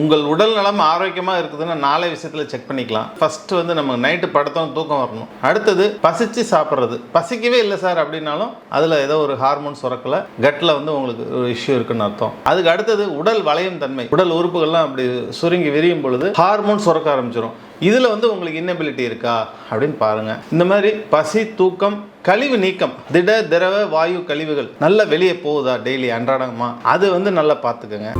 உங்கள் உடல் நலம் ஆரோக்கியமாக இருக்குதுன்னா நாளை விஷயத்தில் செக் பண்ணிக்கலாம். ஃபஸ்ட்டு வந்து நம்ம நைட்டு படுத்தோம் தூக்கம் வரணும். அடுத்தது பசிச்சு சாப்பிட்றது. பசிக்கவே இல்லை சார் அப்படின்னாலும் அதில் ஏதோ ஒரு ஹார்மோன் சுரக்கல. கட்டில் வந்து உங்களுக்கு ஒரு இஷ்யூ இருக்குன்னு அர்த்தம். அதுக்கு அடுத்தது உடல் வளையும் தன்மை. உடல் உறுப்புகள்லாம் அப்படி சுருங்கி விரியும் பொழுது ஹார்மோன் சுரக்க ஆரம்பிச்சிடும் இதில் வந்து உங்களுக்கு இன்னபிலிட்டி இருக்கா அப்படின்னு பாருங்கள் இந்த மாதிரி பசி தூக்கம் கழிவு நீக்கம் திட திரவ வாயு கழிவுகள் நல்லா வெளியே போகுதா டெய்லி அன்றாடமா? அது வந்து நல்லா பார்த்துக்கோங்க.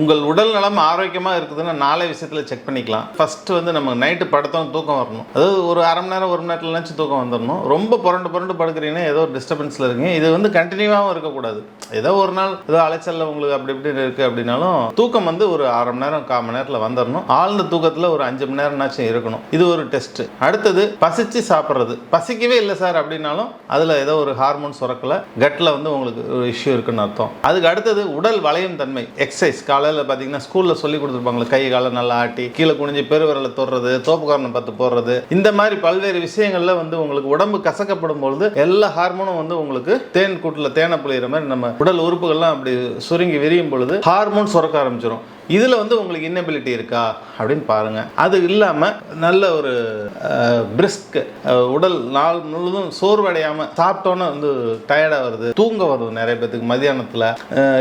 உங்கள் உடல் நலம் ஆரோக்கியமாக இருக்குதுன்னா நாளை விஷயத்தில் செக் பண்ணிக்கலாம். ஃபஸ்ட்டு வந்து நம்ம நைட்டு படுத்தோம் தூக்கம் வரணும். அதாவது ஒரு அரை மணி நேரம் ஒரு மணி நேரத்தில் நினச்சி தூக்கம் வந்துடணும் ரொம்ப புரண்டு புரண்டு படுக்கிறீங்கன்னா ஏதோ ஒரு டிஸ்டர்பன்ஸில் இருக்கீங்க. இது வந்து கண்டினியூவாகவும் இருக்கக்கூடாது. ஏதோ ஒரு நாள் ஏதோ அலைச்சலில் உங்களுக்கு அப்படி இப்படி இருக்குது அப்படின்னாலும் தூக்கம் வந்து ஒரு அரை மணி நேரம் கால் மணி நேரத்தில் வந்துடணும் ஆழ்ந்த தூக்கத்தில் ஒரு அஞ்சு மணி நேரம்னாச்சும் இருக்கணும். இது ஒரு டெஸ்ட்டு அடுத்தது பசிச்சு சாப்பிட்றது. பசிக்கவே இல்லை சார் அப்படின்னாலும் அதில் ஏதோ ஒரு ஹார்மோன் சுரக்கல. கட்டில் வந்து உங்களுக்கு ஒரு இஷ்யூ இருக்குன்னு அர்த்தம். அதுக்கு அடுத்தது உடல் வளையும் தன்மை. எக்ஸசைஸ் கதையில் பார்த்தீங்கன்னா ஸ்கூலில் சொல்லி கொடுத்துருப்பாங்களே கை காலை நல்லா ஆட்டி கீழே குனிஞ்சு பெருவிரலை தொடுறது தோப்புக்காரனை பார்த்து போடுறது. இந்த மாதிரி பல்வேறு விஷயங்களில் வந்து உங்களுக்கு உடம்பு கசக்கப்படும் பொழுது எல்லா ஹார்மோனும் வந்து உங்களுக்கு தேன் கூட்டில் தேனை புளியிற மாதிரி நம்ம உடல் உறுப்புகள்லாம் அப்படி சுருங்கி விரியும் பொழுது ஹார்மோன் சுரக்க ஆரம்பிச்சிடும் இதில் வந்து உங்களுக்கு இன்னபிலிட்டி இருக்கா அப்படின்னு பாருங்கள் அது இல்லாமல் நல்ல ஒரு பிரிஸ்க் உடல் நாள் முழுவதும் சோர்வடையாமல் சாப்பிட்டோன்னே வந்து டயர்டாக வருது. தூக்கம் வருது நிறைய பேத்துக்கு மதியானத்தில்.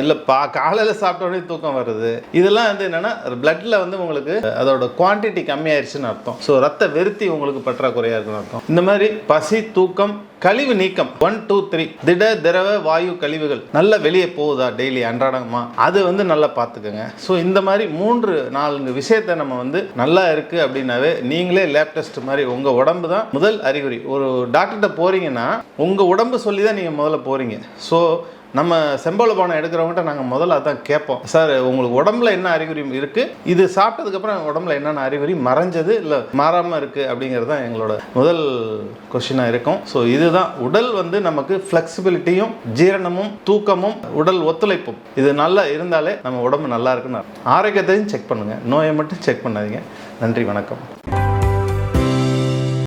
இல்லை பா காலையில் சாப்பிட்டோன்னே தூக்கம் வருது. இதெல்லாம் வந்து என்னென்னா பிளட்டில் வந்து உங்களுக்கு அதோட குவான்டிட்டி கம்மியாயிருச்சுன்னு அர்த்தம். ஸோ ரத்த வெறுத்தி உங்களுக்கு பற்றாக்குறையாக இருக்குன்னு அர்த்தம். இந்த மாதிரி பசி தூக்கம் கழிவு நீக்கம். ஒன் டூ த்ரீ திட திரவ வாயு கழிவுகள். நல்லா வெளியே போகுதா டெய்லி அன்றாடமா? அது வந்து நல்லா பார்த்துக்கோங்க. ஸோ இந்த மாதிரி மூன்று நான்கு விஷயத்தை நம்ம வந்து நல்லா இருக்கு அப்படின்னாவே நீங்களே லேப் டெஸ்ட் மாதிரி உங்க உடம்பு தான் முதல் அறிகுறி. ஒரு டாக்டர்கிட்ட போறீங்கன்னா உங்க உடம்பு சொல்லி தான் நீங்க முதல்ல போறீங்க. ஸோ நம்ம செம்பள பானம் எடுக்கிறவங்ககிட்ட நாங்கள் முதல்ல அதான் கேட்போம். சார் உங்களுக்கு உடம்புல என்ன அறிகுறி இருக்குது இது சாப்பிட்டதுக்கப்புறம் உடம்புல என்னென்ன அறிகுறி? மறைஞ்சது இல்லை மாறாமல் இருக்குது அப்படிங்கிறது தான் எங்களோட முதல் கொஷினாக இருக்கும். ஸோ இதுதான். உடல் வந்து நமக்கு ஃப்ளெக்சிபிலிட்டியும் ஜீரணமும் தூக்கமும் உடல் ஒத்துழைப்பும். இது நல்லா இருந்தாலே நம்ம உடம்பு நல்லா இருக்குன்னு ஆரோக்கியத்தையும் செக் பண்ணுங்கள் நோயை மட்டும் செக் பண்ணாதீங்க. நன்றி வணக்கம்.